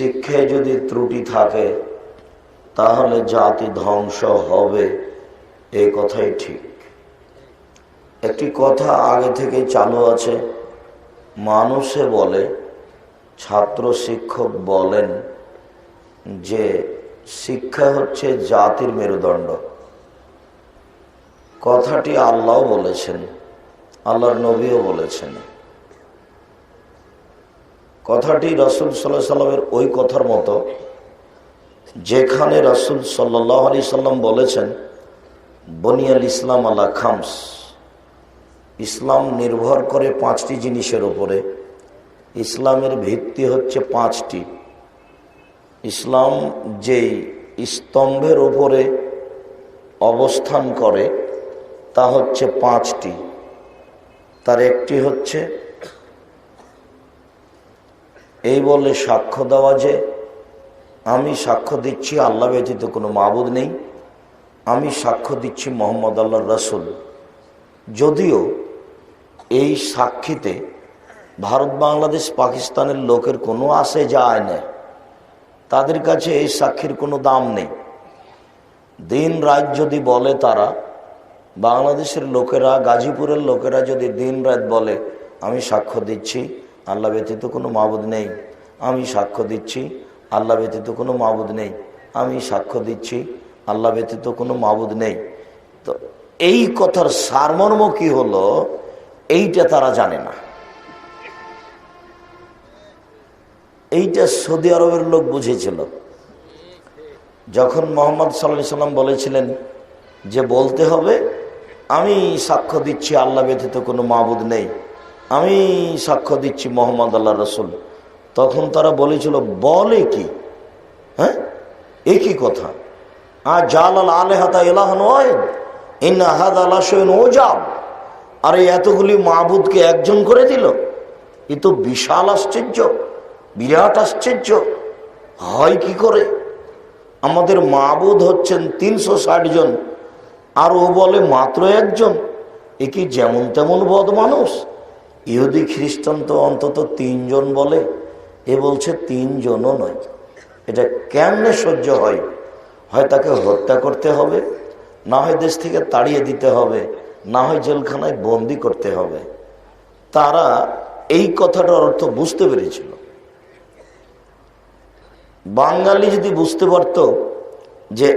শিক্ষায় যদি ত্রুটি থাকে, তাহলে জাতি ধ্বংস হবে। এই কথাই ঠিক। একটি কথা আগে থেকে চালু আছে। মানুষে বলে, ছাত্র শিক্ষক বলেন যে, শিক্ষা হচ্ছে জাতির মেরুদণ্ড। কথাটি আল্লাহ বলেছেন, আল্লাহর নবীও বলেছেন। কথাটি রসুল সাল্লাহ সাল্লামের ওই কথার মতো, যেখানে রসুল সাল্লাহ আলি সাল্লাম বলেছেন বনিয়াল ইসলাম আল্লাহ খামস। ইসলাম নির্ভর করে পাঁচটি জিনিসের উপরে। ইসলামের ভিত্তি হচ্ছে পাঁচটি। ইসলাম যেই স্তম্ভের উপরে অবস্থান করে, তা হচ্ছে পাঁচটি। তার একটি হচ্ছে এই বলে সাক্ষ্য দেওয়া যে, আমি সাক্ষ্য দিচ্ছি আল্লাহ ব্যতীত কোনো মাবুদ নেই। আমি সাক্ষ্য দিচ্ছি মোহাম্মদ আল্লাহ রসুল। যদিও এই সাক্ষীতে ভারত, বাংলাদেশ, পাকিস্তানের লোকের কোনো আসে যায় না। তাদের কাছে এই সাক্ষীর কোনো দাম নেই। দিন রাত যদি বলে তারা, বাংলাদেশের লোকেরা, গাজীপুরের লোকেরা যদি দিন রাত বলে, আমি সাক্ষ্য দিচ্ছি আল্লাহ ব্যতীত কোনো মাবুদ নেই। আমি সাক্ষ্য দিচ্ছি, আল্লাহ ব্যতীত কোনো মাবুদ নেই। আমি সাক্ষ্য দিচ্ছি, আল্লাহ ব্যতীত কোনো মাবুদ নেই। তো এই কথার সারমর্ম কি হলো? এইটা তারা জানে না। এইটা সৌদি আরবের লোক বুঝেছিল। যখন মোহাম্মদ সাল্লাহ সাল্লাম বলেছিলেন যে বলতে হবে, আমি সাক্ষ্য দিচ্ছি, আল্লাহ ব্যতীত কোনো মাবুদ নেই। আমি সাক্ষ্য দিচ্ছি মোহাম্মদ আল্লাহ রসুল। তখন তারা বলেছিল, বলে কি? হ্যাঁ? একই কথা? আর জাল আল আলে হাতা এলাহ নয় ইন্না হাদ আল্লাহ ও যাব আর এই এতগুলি মাবুদকে একজন করে দিল। এ তো বিশাল আশ্চর্য, বিরাট আশ্চর্য। হয় কি করে? আমাদের মাবুদ হচ্ছেন তিনশো ষাট জন, আর ও বলে মাত্র একজন। এ কি যেমন তেমন বদ মানুষ ইহুদি খ্রিস্টান তো অন্তত তিনজন বলে, এ বলছে তিনজনও নয়। এটা কেমনে সহ্য হয়? হয় তাকে হত্যা করতে হবে, না হয় দেশ থেকে তাড়িয়ে দিতে হবে, না হয় জেলখানায় বন্দি করতে হবে। তারা এই কথাটার অর্থ বুঝতে পেরেছিল। বাঙালি যদি বুঝতে পারত যে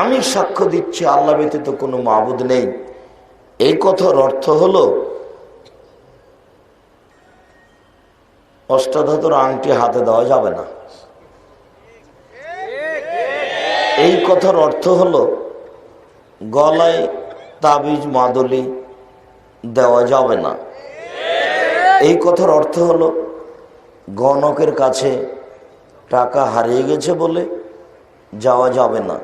আমি সাক্ষ্য দিচ্ছি, আল্লাহ ব্যতীত কোনো মাবুদ নেই, এই কথার অর্থ হলো অষ্টাধাতুর আংটি হাতে দেওয়া যাবে না। এই কথার অর্থ হলো, গলায় তাবিজ, মাদলি দেওয়া যাবে না। এই কথার অর্থ হলো, গণকের কাছে টাকা হারিয়ে গেছে বলে যাওয়া যাবে না।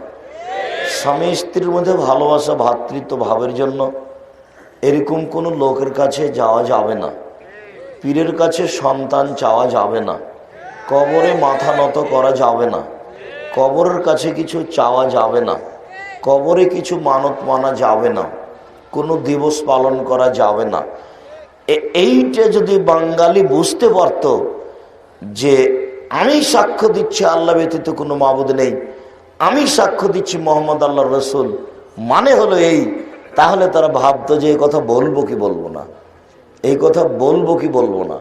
স্বামী স্ত্রীর মধ্যে ভালোবাসা ভাতৃত্ব ভাবের জন্য এরকম কোনো লোকের কাছে যাওয়া যাবে না। পীরের কাছে সন্তান চাওয়া যাবে না। কবরে মাথা নত করা যাবে না। কবরের কাছে কিছু চাওয়া যাবে না। কবরে কিছু মানত মানা যাবে না। কোনো দিবস পালন করা যাবে না। এইটা যদি বাঙালি বুঝতে পারত যে আমি সাক্ষ্য দিচ্ছি আল্লাহ ব্যতীত কোনো মাবুদ নেই। আমি সাক্ষ্য দিচ্ছি মোহাম্মদ আল্লাহ রসুল। মানে হলো এই। তাহলে তারা ভাবতো যে এই কথা বলব কি বলব না। এই কথা বলব কি বলব না।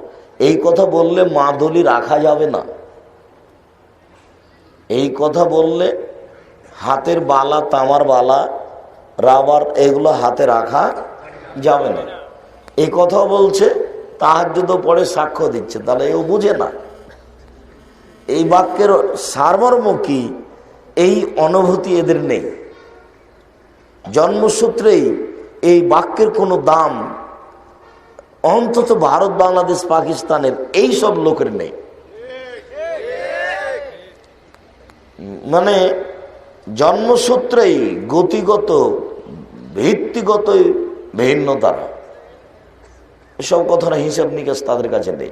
এই কথা বললে মাদলি রাখা যাবে না। এই কথা বললে হাতের বালা, তামার বালা, রাবার এগুলো হাতে রাখা যাবে না। এই কথা বলছে তাহার যদি পরে সাক্ষ্য দিচ্ছে। তাহলে এও বুঝে না। এই বাক্যের সারমর্ম কি? এই অনুভূতি এদের নেই। জন্মসূত্রেই এই বাক্যের কোনো দাম অন্তত ভারত, বাংলাদেশ, পাকিস্তানের এই সব লোকের নেই। মানে জন্মসূত্রেই গতিগত, ভিত্তিগতই ভিন্ন তারা এসব কথার হিসাব নিকাশ তাদের কাছে নেই।